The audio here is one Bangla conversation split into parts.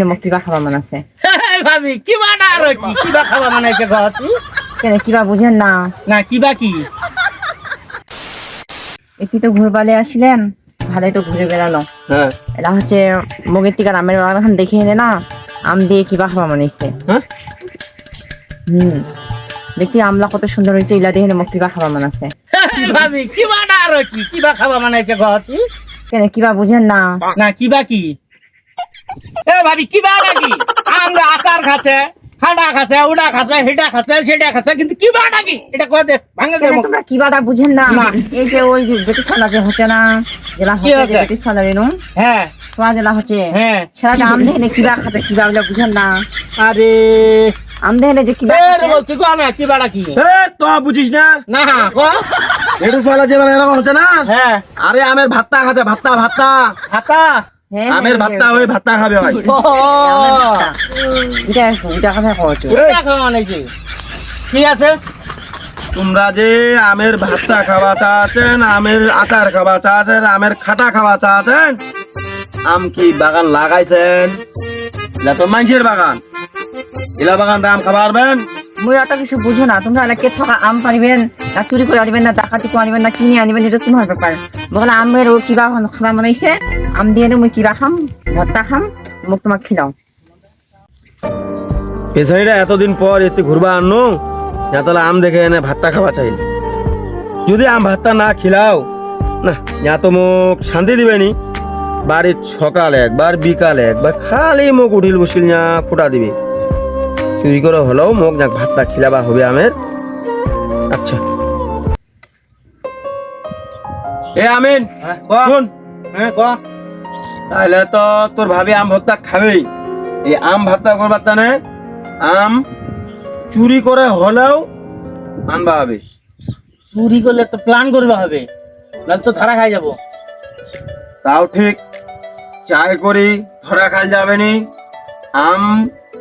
মোক কিবা খাবা মন আছে। ভাবি কিবা না আর কি? কিবা খাবা বানাইছে ঘৰত? কেন কিবা বুঝেন না। না কিবা কি? একটু তো ঘুরবালে আসলেন ভালোই তো ঘুরে বেড়ালো হ্যাঁ এটা হচ্ছে মগের আমের বাগান দেখে এনে না আম দিয়ে কিবা খাওয়া মনে হচ্ছে হ্যাঁ হুম দেখি আমলা কত সুন্দর হয়েছে ইলা দেখে মোক কিবা খাওয়া মন আছে। ভাবি কিবা না আর কি? কিবা খাবা বানাইছে ঘৰত? কেন কিবা বুঝেন না। না কিবা কি? এ ভাবি কিবা নাকি আমরা আচার খাচ্ছে খাডা খাচ্ছে উডা খাচ্ছে হিডা খাচ্ছে সেটা খাচ্ছে কিন্তু কিবা নাকি এটা কয়ে দে ভাঙে দে। তোমরা কিবাটা বুঝেন না। এই যে ওই যে বেটি হচ্ছে না জেলা হচ্ছে? বেটি হ্যাঁ। সোয়া জেলা হচ্ছে। হ্যাঁ। সেটা দেখে কিবা খাচ্ছে কিবা বলে বুঝেন না। আরে। আম যে খাচ্ছে, বলছি কো না কিবা নাকি এ তো বুঝিস না। না কো এটু সালা যে মানে এরকম হচ্ছে না? হ্যাঁ। আরে আমের ভাত্তা খাচ্ছে ভাত্তা ভাত্তা। হ্যাঁ, আমের ভাতটা ভাত্তা হ্যাঁ, ওই ভাত্তা খাবে ভাই ও এটা এটা কথা কওছো এটা খাওয়া বানাইছে ঠিক আছে? তোমরা যে আমের ভাতটা খাওয়া চাচ্ছেন আমের আচার খাওয়া চাচ্ছেন আমের খাটা খাওয়া চাচ্ছেন আম কি বাগান লাগাইছেন? এটা তো মানুষের বাগান। এলা বাগান আম খাবার পারবেন মুই অত কিছু বুঝো না। তোমরা এলাকে থাকা আম পারিবেন না, চুরি করে আনিবেন না ডাকাতি করে আনিবেন না, কিনে আনিবেন, এটা তোমার ব্যাপার। বলে, আমের ও কিবা খাবার বানাইছে? আম দিয়ে নে মুই কিবা খাম, ভর্তা খাম, মোক তোমাক খিলাও। পেছাইরা এতদিন পর এতে ঘুরবা আনো তাহলে আম দেখে এনে ভাতটা খাওয়া চাইল। যদি আম ভাতটা না খিলাও, না ইয়া তো মোক শান্তি দিবেনি। বাড়ির সকালে একবার, বিকালে একবার, খালি মোক উঠিল বসিল না, ফুটা দিবে। চুরি করে হলেও মোক যাক ভাতটা খিলাবা হবে আমের। আচ্ছা। এ আমিন হ্যাঁ, শুন। হ্যাঁ কো? তাহলে তো তোর ভাবি আম ভর্তা খাবেই এই আম ভর্তা করবার তানে আম চুরি করে হলেও আনবা হবে। চুরি করলে তো প্ল্যান করবে হবে নাহলে তো ধরা খাই যাব। তাও ঠিক চাই করি ধরা খাই যাবে নি। আম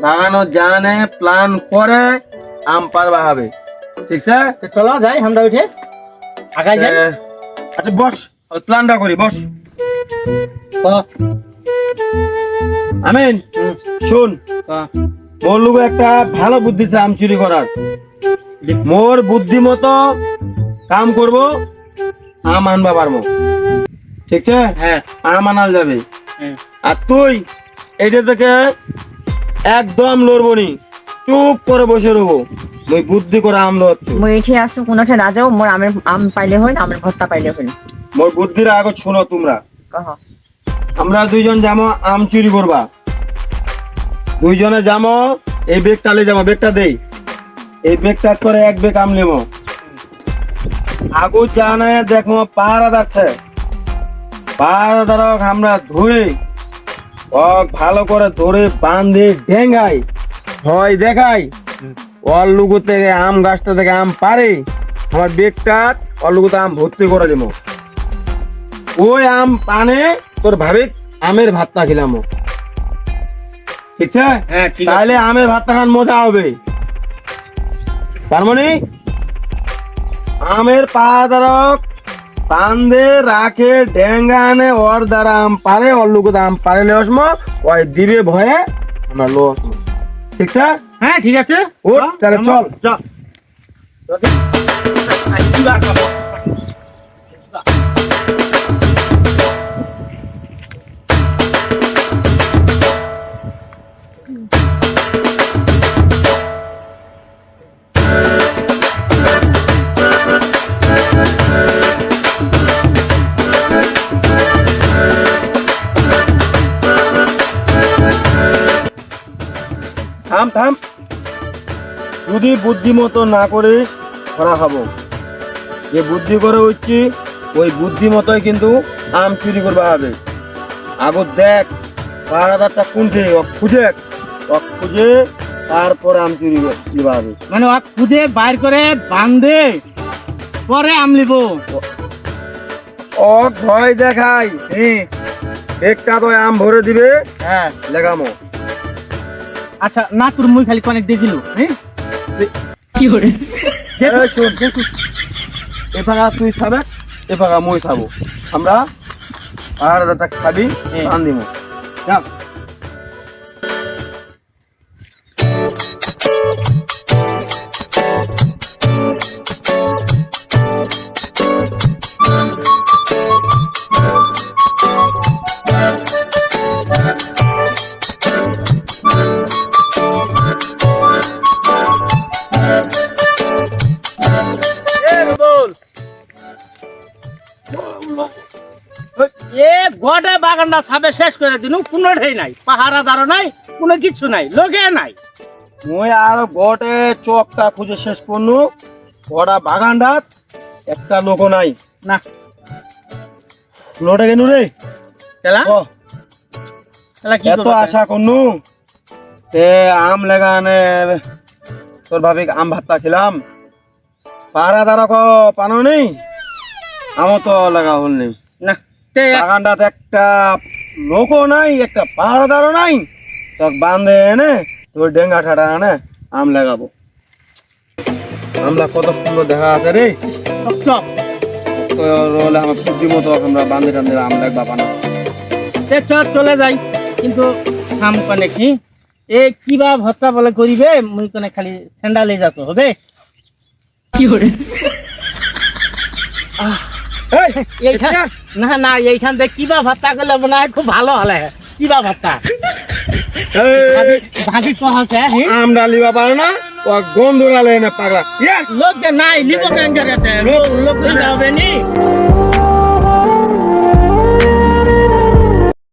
বাগানো জানে প্ল্যান করে আম পারবা হবে। ঠিক আছে? চলো যাই আমরা উঠে আগাই যাই। আচ্ছা বস প্ল্যানটা করি বস। আমিন শুন। মোর লোক একটা ভালো বুদ্ধি আম চুরি করার। মোর বুদ্ধি মতো কাম করব আম আনবা পারব। ঠিক আছে? হ্যাঁ। আম আনাল যাবে। হ্যাঁ। আর তুই এইটা থেকে একদম লড়বো নি। চুপ করে বসে রবো মুই বুদ্ধি করে আম লড়ছো মুই এঠে আসো কোনোঠে না যাও মোর আমের আম পাইলে হই না আমের ভর্তা পাইলে হইন। মোর বুদ্ধির আগত শোনো তোমরা। কহ। আমরা দুইজন যাব আম চুরি করবা। দুইজনে যাব এই বেগ টালে যাব বেগটা দেই। এই বেগটা করে এক বেগ আম নেব আগু জানে দেখো পাহারা যাচ্ছে পাহারা ধরক আমরা ধরে। ভালো করে ধরে বান্ধে ডেঙ্গাই হয় দেখাই। ওর লুগু থেকে আম গাছটা থেকে আম পারে আমার বেগটা ওর লুগুতে আম ভর্তি করে দেবো ওই আম পানে তোর ভাবে আমের ভাতটা খেলাম। ঠিক আছে হ্যাঁ ঠিক তাহলে আমের ভাতটা খান মজা হবে। তার মানে আমের পাদারক পান্দে রাখে ডেঙ্গা আনে ওর দ্বারা আম পারে ওর লোক দাম পারে লেসম ওই দিবে ভয়ে আমরা লো আসম ঠিক আছে? হ্যাঁ ঠিক আছে। ও তাহলে চল। চল। থাম থাম। যদি বুদ্ধিমতো না করিস ধরা খাব। যে বুদ্ধি করে উঠছি ওই বুদ্ধি মতোই কিন্তু আম চুরি করবা হবে আগো দেখ পাহারাদারটা কোনটে ও খুঁজে ও খুঁজে তারপর আম চুরি দিবা হবে। মানে ও খুঁজে বাইর করে বান্ধে পরে আম লিব। ও ভয় দেখাই। হ্যাঁ। একটা তো আম ভরে দিবে হ্যাঁ। লেগামো। আচ্ছা না তোর মুই খালি অনেক দেখিল হ্যাঁ করে শোন এপাকা তুই খাবে এপাকা মই খাব। আমরা আর দাদা খাবি হ্যাঁ। আন দিব বাগানটা সাবে শেষ করে দিন কোনো ঢেই নাই পাহারাদারও নাই কোনো কিছু নাই লোকে নাই। মুই আর গোটে চকটা খুঁজে শেষ করনু ওরা বাগানটাত একটা লোক নাই। না। লোটে গেনু রে? তেলা ও, তেলা কি এত আশা করনু তে আম লাগানে তোর ভাবি আম ভাতটা খেলাম। পাহারা দ্বারা ক পানো নেই আমও তো লাগা হল নেই। না। তে বাগানটাতে একটা লোকও নাই একটা পাহারাদারও নাই। তোর বান্ধে এনে তোর ডেঙ্গা ঠাটা এনে আম লাগাবো। আমলা কত সুন্দর দেখা আছে রে। Chop chop. আমার বুদ্ধি মতো আমরা বান্ধে টান্ধে আম লাগবা পানো তে চ চলে যাই। কিন্তু কাম কনে কি? এ কিবা ভত্তা বলে করিবে? মুই কনে খালি স্যান্ডালে যাতো হবে। এই, এইখান না না এইখান থেকে কিবা ভাত্তা করলে মনে হয় খুব ভালো হলে। কিবা ভাত্তা ভাজি পহাছে আম ডালিবা পারে না ও গন্ধ এনে পাগলা। লোক যে নাই লিব কেন করে লোক হবে নি?